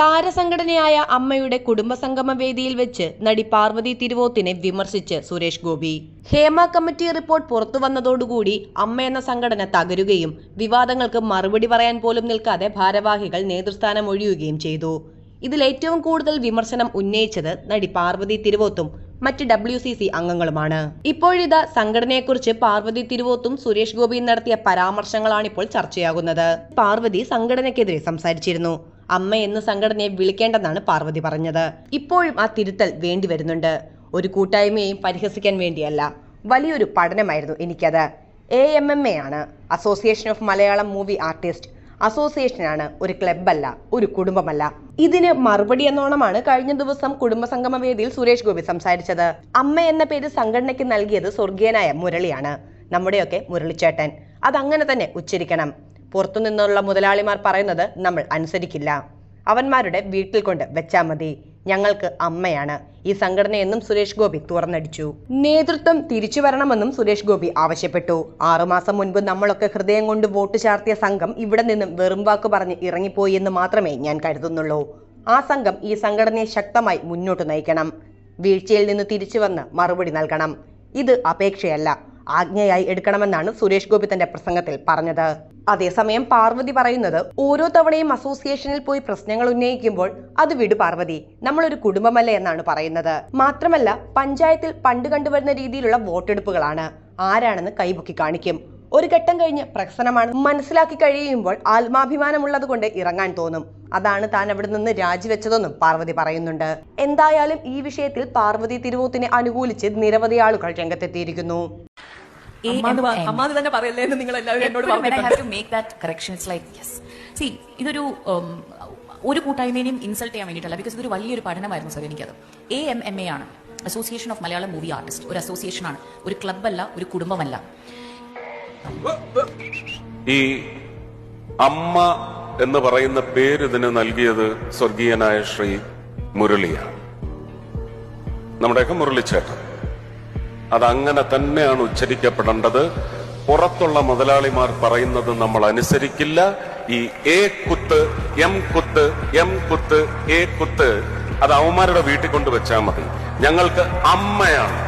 താരസംഘടനയായ അമ്മയുടെ കുടുംബസംഗമ വേദിയിൽ വെച്ച് നടി പാർവതി തിരുവോത്തിനെ വിമർശിച്ച് സുരേഷ് ഗോപി. ഹേമ കമ്മിറ്റി റിപ്പോർട്ട് പുറത്തു വന്നതോടുകൂടി അമ്മ എന്ന സംഘടന തകരുകയും വിവാദങ്ങൾക്ക് മറുപടി പറയാൻ പോലും നിൽക്കാതെ ഭാരവാഹികൾ നേതൃസ്ഥാനം ഒഴിയുകയും ചെയ്തു. ഇതിൽ ഏറ്റവും കൂടുതൽ വിമർശനം ഉന്നയിച്ചത് നടി പാർവതി തിരുവോത്തും മറ്റ് ഡബ്ല്യു സി സി അംഗങ്ങളുമാണ്. ഇപ്പോഴിതാ സംഘടനയെക്കുറിച്ച് പാർവതി തിരുവോത്തും സുരേഷ് ഗോപിയും നടത്തിയ പരാമർശങ്ങളാണിപ്പോൾ ചർച്ചയാകുന്നത്. പാർവതി സംഘടനയ്ക്കെതിരെ സംസാരിച്ചിരുന്നു. അമ്മ എന്ന സംഘടനയെ വിളിക്കേണ്ടെന്നാണ് പാർവതി പറഞ്ഞത്. ഇപ്പോഴും ആ തിരുത്തൽ വേണ്ടി വരുന്നുണ്ട്. ഒരു കൂട്ടായ്മയെയും പരിഹസിക്കാൻ വേണ്ടിയല്ല വലിയൊരു പഠനമായിരുന്നു എനിക്കത്. എ എം എം എ ആണ്. Association of Malayalam movie artist അസോസിയേഷനാണ് ഒരു ക്ലബ്ബല്ല ഒരു കുടുംബമല്ല. ഇതിന് മറുപടി എന്നോണമാണ് കഴിഞ്ഞ ദിവസം കുടുംബസംഗമ വേദിയിൽ സുരേഷ് ഗോപി സംസാരിച്ചത്. അമ്മ എന്ന പേര് സംഘടനയ്ക്ക് നൽകിയത് സ്വർഗീയനായ മുരളിയാണ്. നമ്മുടെയൊക്കെ മുരളിച്ചേട്ടൻ. അതങ്ങനെ തന്നെ ഉച്ചരിക്കണം. പുറത്തുനിന്നുള്ള മുതലാളിമാർ പറയുന്നത് നമ്മൾ അനുസരിക്കില്ല. അവന്മാരുടെ വീട്ടിൽ കൊണ്ട് വെച്ചാൽ മതി. ഞങ്ങൾക്ക് അമ്മയാണ്. ഈ സംഘടന എന്നും സുരേഷ് ഗോപി തുറന്നടിച്ചു. നേതൃത്വം തിരിച്ചു വരണമെന്നും സുരേഷ് ഗോപി ആവശ്യപ്പെട്ടു. ആറുമാസം മുൻപ് നമ്മളൊക്കെ ഹൃദയം കൊണ്ട് വോട്ട് ചാർത്തിയ സംഘം ഇവിടെ നിന്നും വെറും വാക്ക് പറഞ്ഞ് ഇറങ്ങിപ്പോയി എന്ന് മാത്രമേ ഞാൻ കരുതുന്നുള്ളൂ. ആ സംഘം ഈ സംഘടനയെ ശക്തമായി മുന്നോട്ട് നയിക്കണം. വീഴ്ചയിൽ നിന്ന് തിരിച്ചു വന്ന് മറുപടി നൽകണം. ഇത് അപേക്ഷയല്ല. ആജ്ഞയായി എടുക്കണമെന്നാണ് സുരേഷ് ഗോപി തന്റെ പ്രസംഗത്തിൽ പറഞ്ഞത്. അതേസമയം പാർവതി പറയുന്നത് ഓരോ തവണയും അസോസിയേഷനിൽ പോയി പ്രശ്നങ്ങൾ ഉന്നയിക്കുമ്പോൾ അത് വിടു പാർവതി നമ്മളൊരു കുടുംബമല്ല എന്നാണ് പറയുന്നത്. മാത്രമല്ല പഞ്ചായത്തിൽ പണ്ട് കണ്ടുവരുന്ന രീതിയിലുള്ള വോട്ടെടുപ്പുകളാണ്. ആരാണെന്ന് കൈപൊക്കി കാണിക്കും. ഒരു ഘട്ടം കഴിഞ്ഞ് പ്രഹസനമാണ് മനസ്സിലാക്കി കഴിയുമ്പോൾ ആത്മാഭിമാനമുള്ളത് കൊണ്ട് ഇറങ്ങാൻ തോന്നും. അതാണ് താൻ അവിടെ നിന്ന് രാജിവെച്ചതെന്നും പാർവതി പറയുന്നുണ്ട്. എന്തായാലും ഈ വിഷയത്തിൽ പാർവതി തിരുവോത്തിനെ അനുകൂലിച്ച് നിരവധി ആളുകൾ രംഗത്തെത്തിയിരിക്കുന്നു. അമ്മ എന്ന് പ- തന്നെ പറയല്ലേ എന്ന് നിങ്ങൾ എല്ലാവരും എന്നോട് എപ്പോഴും I have to make that correction, it's like, yes. See, ഇതൊരു ഒരു കൂട്ടായ്മേനെയും ഇൻസൾട്ട് ചെയ്യാൻ വേണ്ടിയിട്ടല്ല ബിക്കോസ് ഇതൊരു വലിയൊരു പഠനമായിരുന്നു സർ എനിക്കത്. എ എം എം എ ആണ്. Association of Malayalam movie artist ഒരു അസോസിയേഷൻ ആണ്. ഒരു ക്ലബ്ബല്ല ഒരു കുടുംബമല്ല. ഈ അമ്മ എന്ന് പറയുന്ന പേര് ഇതിന് നൽകിയത് സ്വർഗീയനായ ശ്രീ മുരളിയാണ്. നമ്മുടെയൊക്കെ മുരളിച്ചേട്ടൻ. അതങ്ങനെ തന്നെയാണ് ഉച്ചരിക്കപ്പെടേണ്ടത്. പുറത്തുള്ള മുതലാളിമാർ പറയുന്നത് നമ്മൾ അനുസരിക്കില്ല. ഈ എ കുത്ത് എം കുത്ത് എം കുത്ത് എ കുത്ത് അത് അവന്മാരുടെ വീട്ടിൽ കൊണ്ട് വെച്ചാൽ മതി. ഞങ്ങൾക്ക് അമ്മയാണ്.